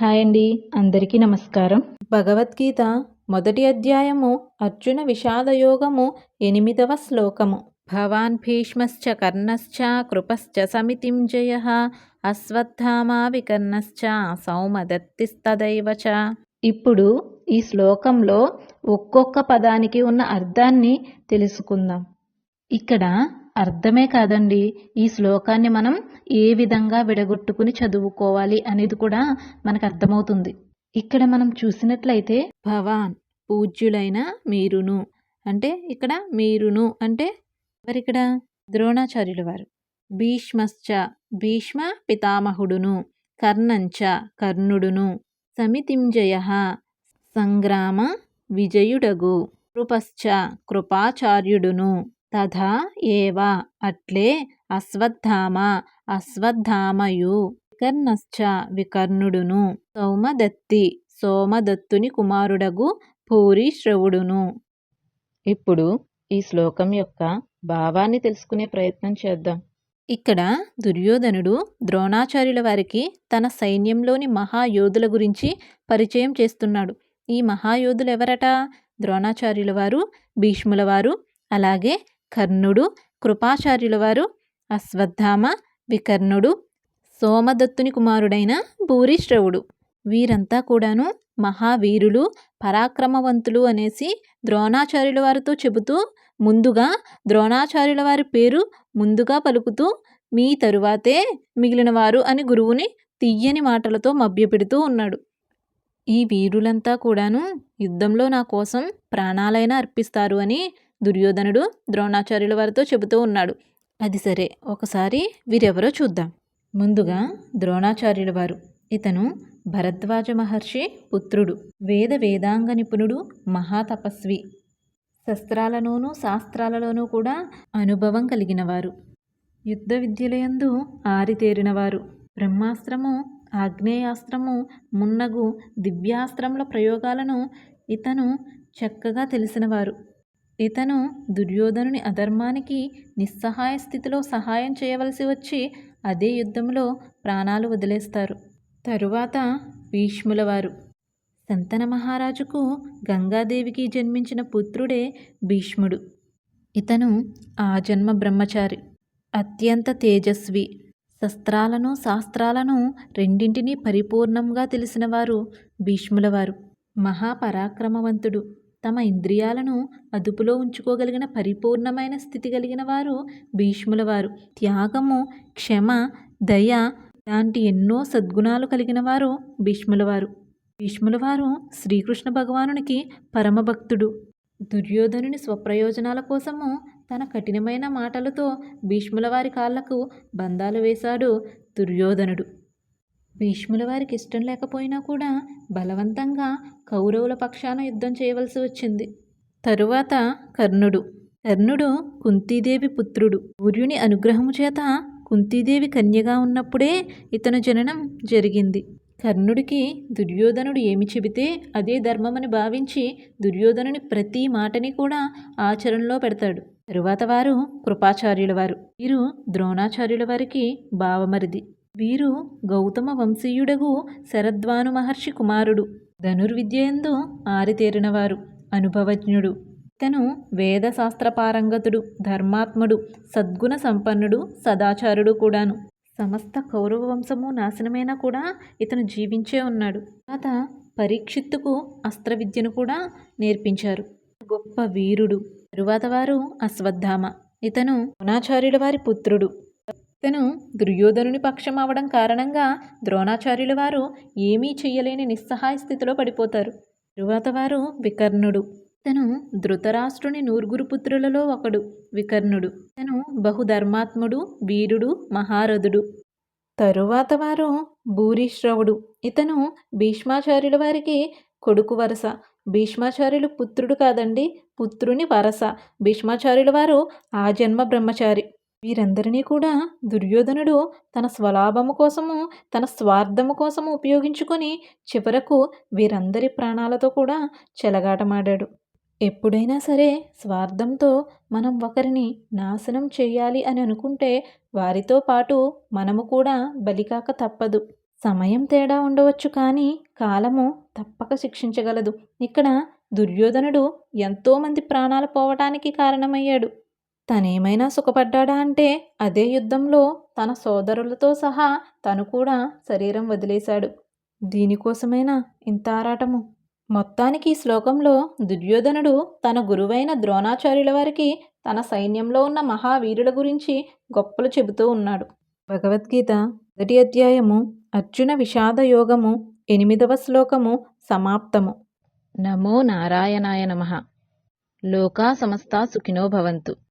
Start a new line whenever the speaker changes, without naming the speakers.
Hi అండి అందరికీ నమస్కారం. భగవద్గీత మొదటి అధ్యాయము అర్జున విషాదయోగము ఎనిమిదవ శ్లోకము. భవాన్ భీష్మశ్చ కర్ణశ్చ కృపశ్చ సమితిం జయ అశ్వత్థామా వికర్ణశ్చ సౌమదత్తిస్తదైవ ఇప్పుడు ఈ శ్లోకంలో ఒక్కొక్క పదానికి ఉన్న అర్థాన్ని తెలుసుకుందాం. ఇక్కడ అర్థమే కాదండి. ఈ శ్లోకాన్ని మనం ఏ విధంగా విడగొట్టుకుని చదువుకోవాలి అనేది కూడా మనకు అర్థమవుతుంది. ఇక్కడ మనం చూసినట్లయితే భవాన్ పూజ్యులైన మీరును. అంటే ఇక్కడ మీరును అంటే ఎవరిక్కడ? ద్రోణాచార్యుల వారు భీష్మశ్చ భీష్మ పితామహుడును కర్ణంచ కర్ణుడును సమితింజయ సంగ్రామ విజయుడగు కృపశ్చ కృపాచార్యుడును తథా ఏవ అట్లే అశ్వత్థామ అశ్వత్థామయు వికర్ణశ్చ వికర్ణుడును సౌమదత్తి సోమదత్తుని కుమారుడగు భూరిశ్రవుడును ఇప్పుడు ఈ శ్లోకం యొక్క భావాన్ని తెలుసుకునే ప్రయత్నం చేద్దాం. ఇక్కడ దుర్యోధనుడు ద్రోణాచార్యుల వారికి తన సైన్యంలోని మహాయోధుల గురించి పరిచయం చేస్తున్నాడు. ఈ మహాయోధులు ఎవరట? ద్రోణాచార్యుల వారు భీష్ముల వారు అలాగే కర్ణుడు కృపాచార్యుల వారు అశ్వత్థామ వికర్ణుడు సోమదత్తుని కుమారుడైన భూరిశ్రవుడు. వీరంతా కూడాను మహావీరులు పరాక్రమవంతులు అనేసి ద్రోణాచార్యుల వారితో చెబుతూ ముందుగా ద్రోణాచార్యుల వారి పేరు ముందుగా పలుకుతూ మీ తరువాతే మిగిలిన వారు అని గురువుని తీయని మాటలతో మభ్యపెడుతూ ఉన్నాడు. ఈ వీరులంతా కూడాను యుద్ధంలో నా కోసం ప్రాణాలైనా అర్పిస్తారు అని దుర్యోధనుడు ద్రోణాచార్యుల వారితో చెబుతూ ఉన్నాడు. అది సరే ఒకసారి వీరెవరో చూద్దాం. ముందుగా ద్రోణాచార్యుల వారు. ఇతను భరద్వాజ మహర్షి పుత్రుడు వేద వేదాంగ నిపుణుడు మహాతపస్వి. శస్త్రాలలోనూ శాస్త్రాలలోనూ కూడా అనుభవం కలిగినవారు. యుద్ధ విద్యలయందు ఆరితేరినవారు. బ్రహ్మాస్త్రము ఆగ్నేయాస్త్రము మున్నగు దివ్యాస్త్రముల ప్రయోగాలను ఇతను చక్కగా తెలిసినవారు. ఇతను దుర్యోధనుని అధర్మానికి నిస్సహాయ స్థితిలో సహాయం చేయవలసి వచ్చి అదే యుద్ధంలో ప్రాణాలు వదిలేస్తారు. తరువాత భీష్ముల వారు సంతన మహారాజుకు గంగాదేవికి జన్మించిన పుత్రుడే భీష్ముడు. ఇతను ఆ జన్మ బ్రహ్మచారి. అత్యంత తేజస్వి. శస్త్రాలను శాస్త్రాలను రెండింటినీ పరిపూర్ణంగా తెలిసినవారు భీష్ములవారు. మహాపరాక్రమవంతుడు. తమ ఇంద్రియాలను అదుపులో ఉంచుకోగలిగిన పరిపూర్ణమైన స్థితి కలిగిన వారు భీష్ముల వారు త్యాగము క్షమ దయ లాంటి ఎన్నో సద్గుణాలు కలిగిన వారు భీష్ముల వారు భీష్ముల వారు శ్రీకృష్ణ భగవానునికి పరమభక్తుడు. దుర్యోధనుని స్వప్రయోజనాల కోసము తన కఠినమైన మాటలతో భీష్ముల వారి కాళ్ళకు బంధాలు వేశాడు దుర్యోధనుడు. భీష్ముల వారికి ఇష్టం లేకపోయినా కూడా బలవంతంగా కౌరవుల పక్షాన యుద్ధం చేయవలసి వచ్చింది. తరువాత కర్ణుడు. కర్ణుడు కుంతీదేవి పుత్రుడు. సూర్యుని అనుగ్రహము చేత కుంతీదేవి కన్యగా ఉన్నప్పుడే ఇతను జననం జరిగింది. కర్ణుడికి దుర్యోధనుడు ఏమి చెబితే అదే ధర్మమని భావించి దుర్యోధనుని ప్రతి మాటని కూడా ఆచరణలో పెడతాడు. తరువాత వారు కృపాచార్యుల వారు. వీరు ద్రోణాచార్యుల వారికి భావమరిది వీరు గౌతమ వంశీయుడగు శరద్వాను మహర్షి కుమారుడు. ధనుర్విద్యయందు ఆరితేరినవారు అనుభవజ్ఞుడు. ఇతను వేదశాస్త్ర పారంగతుడు ధర్మాత్ముడు సద్గుణ సంపన్నుడు సదాచారుడు కూడాను. సమస్త కౌరవ వంశము నాశనమైనా కూడా ఇతను జీవించే ఉన్నాడు. తర్వాత పరీక్షిత్తుకు అస్త్ర విద్యను కూడా నేర్పించారు. గొప్ప వీరుడు. తరువాత వారు అశ్వత్థామ. ఇతను ద్రోణాచార్యుల వారి పుత్రుడు. తను దుర్యోధనుని పక్షం అవడం కారణంగా ద్రోణాచార్యుల వారు ఏమీ చెయ్యలేని నిస్సహాయ స్థితిలో పడిపోతారు. తరువాత వారు వికర్ణుడు. తను ధృతరాష్ట్రుని నూరుగురు పుత్రులలో ఒకడు వికర్ణుడు. తను బహుధర్మాత్ముడు వీరుడు మహారథుడు. తరువాత వారు భూరిశ్రవుడు. ఇతను భీష్మాచార్యుల వారికి కొడుకు వరస. భీష్మాచార్యులు పుత్రుడు కాదండి పుత్రుని వరస. భీష్మాచార్యుల వారు ఆ జన్మ బ్రహ్మచారి. వీరందరినీ కూడా దుర్యోధనుడు తన స్వలాభము కోసము తన స్వార్థము కోసము ఉపయోగించుకొని చివరకు వీరందరి ప్రాణాలతో కూడా చెలగాటమాడాడు. ఎప్పుడైనా సరే స్వార్థంతో మనం ఒకరిని నాశనం చేయాలి అని అనుకుంటే వారితో పాటు మనము కూడా బలికాక తప్పదు. సమయం తేడా ఉండవచ్చు కానీ కాలము తప్పక శిక్షించగలదు. ఇక్కడ దుర్యోధనుడు ఎంతోమంది ప్రాణాలు పోవటానికి కారణమయ్యాడు. తనేమైనా సుఖపడ్డాడా అంటే అదే యుద్ధంలో తన సోదరులతో సహా తను కూడా శరీరం వదిలేశాడు. దీనికోసమైనా ఇంత ఆరాటము? మొత్తానికి ఈ శ్లోకంలో దుర్యోధనుడు తన గురువైన ద్రోణాచార్యుల వారికి తన సైన్యంలో ఉన్న మహావీరుల గురించి గొప్పలు చెబుతూ ఉన్నాడు. భగవద్గీత మొదటి అధ్యాయము అర్జున విషాద యోగము ఎనిమిదవ శ్లోకము సమాప్తము. నమో నారాయణాయ నమ. లోకా సమస్తా సుఖినో భవంతు.